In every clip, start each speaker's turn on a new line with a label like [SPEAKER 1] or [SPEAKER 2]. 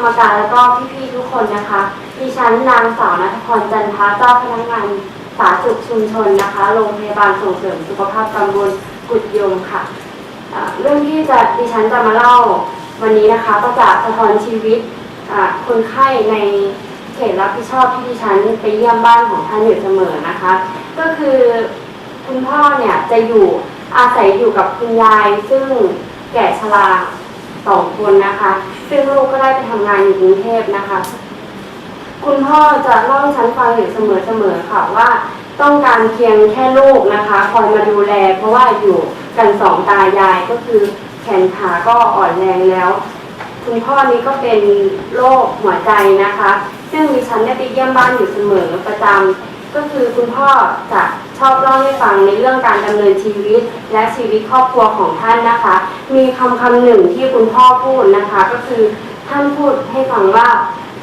[SPEAKER 1] กรรมการแล้วก็พี่ๆทุกคนนะคะ ดิฉันนางสาวนัทพรจันทาเจ้าพนักงานสาธารณสุขชุมชนนะคะ โรงพยาบาลส่งเสริมสุขภาพตำบลกุดยมค่ะ เรื่องที่จะดิฉันจะมาเล่าวันนี้นะคะก็จะสะท้อนชีวิตคนไข้ในเขตรับผิดชอบที่ดิฉันไปเยี่ยมบ้านของท่านอยู่เสมอนะคะ ก็คือคุณพ่อเนี่ยจะอยู่อาศัยอยู่กับคุณยายซึ่งแก่ชรา สองคนนะคะ ซึ่งลูกก็ได้ไปทำงานอยู่กรุงเทพนะคะ คุณพ่อจะเล่าให้ฉันฟังอยู่เสมอๆค่ะว่า ต้องการเพียงแค่ลูกนะคะ คอยมาดูแล เพราะว่าอยู่กันสองตายายก็คือแขนขาก็อ่อนแรงแล้ว คุณพ่อนี้ก็เป็นโรคหัวใจนะคะ ซึ่งดิฉันได้ไปเยี่ยมบ้านอยู่เสมอประจำก็คือคุณพ่อจะ ชอบเล่าให้ฟังในเรื่องการดำเนินชีวิต และชีวิตครอบครัวของท่านนะคะ มีคำคำหนึ่งที่คุณพ่อพูดนะคะ ก็คือท่านพูดให้ฟังว่า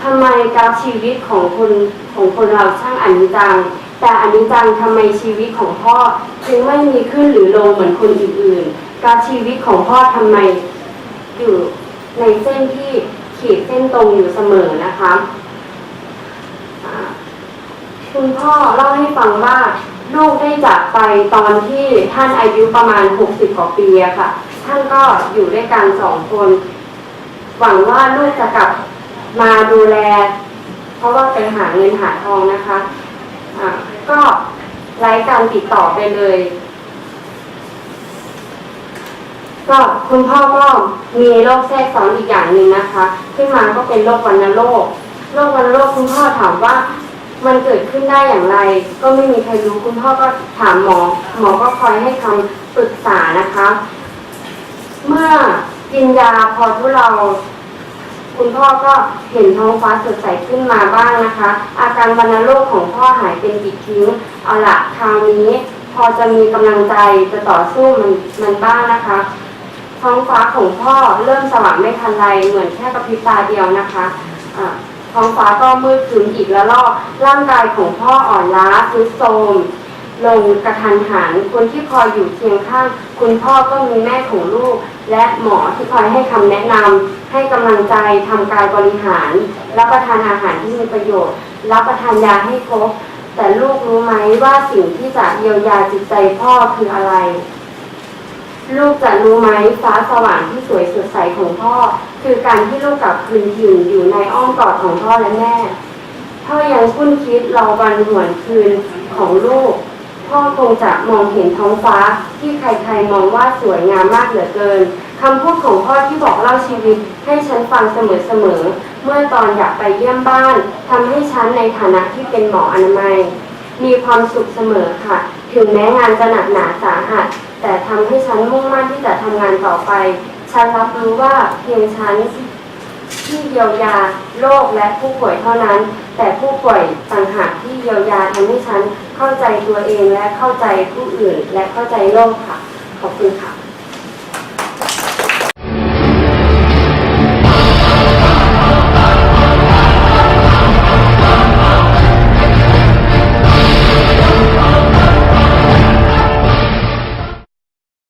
[SPEAKER 1] ทำไมกาฟชีวิตของคนของคนเราช่างอนิจจัง แต่อนิจจังทำไมชีวิตของพ่อจึงไม่มีขึ้นหรือลงเหมือนคนอื่นๆ กาฟชีวิตของพ่อทำไมอยู่ในเส้นที่ขีดเส้นตรงอยู่เสมอนะคะ คุณพ่อเล่าให้ฟังว่า ลูกได้จากไปตอนที่ท่านอายุประมาณ 60 กว่าปีอะค่ะ ท่านก็อยู่ด้วยกันสองคน หวังว่าลูกจะกลับมาดูแล เพราะว่าไปหาเงินหาทองนะคะอ่าก็ไร้การติดต่อไปเลย ก็คุณพ่อก็มีโรคแทรกซ้อนอีกอย่างหนึ่งนะคะ ขึ้นมาก็เป็นโรควัณโรคโรควัณโรคคุณพ่อถามว่า มันเกิดขึ้นได้อย่างไร ก็ไม่มีใครรู้คุณพ่อก็ถามหมอ หมอก็คอยให้คำปรึกษานะคะ เมื่อกินยาพอทุเรา คุณพ่อก็เห็นท้องฟ้าสดใสขึ้นมาบ้างนะคะ อาการวัณโรคของพ่อหายเป็นปิดทิ้งเอาละคราวนี้พอจะมีกำลังใจจะต่อสู้มันมันบ้างนะคะ ท้องฟ้าของพ่อเริ่มสว่างไม่ทันไรเหมือนแค่กระพริบตาเดียวนะคะอ่า ท้องฟ้าก็มืดครึ้มอีกแล้วลอกร่างกายของพ่ออ่อนล้าทรุดโทรมลงกระทันหันคนที่คอยอยู่เคียงข้าง คุณพ่อก็มีแม่ของลูก และหมอที่คอยให้คำแนะนำให้กำลังใจทำการบริหาร รับประทานอาหารที่มีประโยชน์ รับประทานยาให้ครบแต่ลูกรู้ไหมว่าสิ่งที่จะเยียวยาจิตใจพ่อคืออะไร ลูกจะรู้ไหมฟ้าสว่างที่สวยสดใสของพ่อ คือการที่ลูกกลับคืนถิ่นอยู่ในอ้อมกอดของพ่อและแม่พ่อยังคุ้นคิดรอวันหวนคืนของลูก พ่อคงจะมองเห็นท้องฟ้าที่ใครๆมองว่าสวยงามมากเหลือเกินคำพูดของพ่อที่บอกเล่าชีวิตให้ฉันฟังเสมอๆ เมื่อตอนอยากไปเยี่ยมบ้านทำให้ฉันในฐานะที่เป็นหมออนามัย มีความสุขเสมอค่ะ ถึงแม้งานจะหนักหนาสาหัส แต่ทำให้ฉันมุ่งมั่นที่จะทำงานต่อไป ฉันรับรู้ว่าเพียงฉันที่เยียวยาโรคและผู้ป่วยเท่านั้น แต่ผู้ป่วยต่างหากที่เยียวยาทำให้ฉันเข้าใจตัวเองและเข้าใจผู้อื่น และเข้าใจโลกค่ะ ขอบคุณค่ะ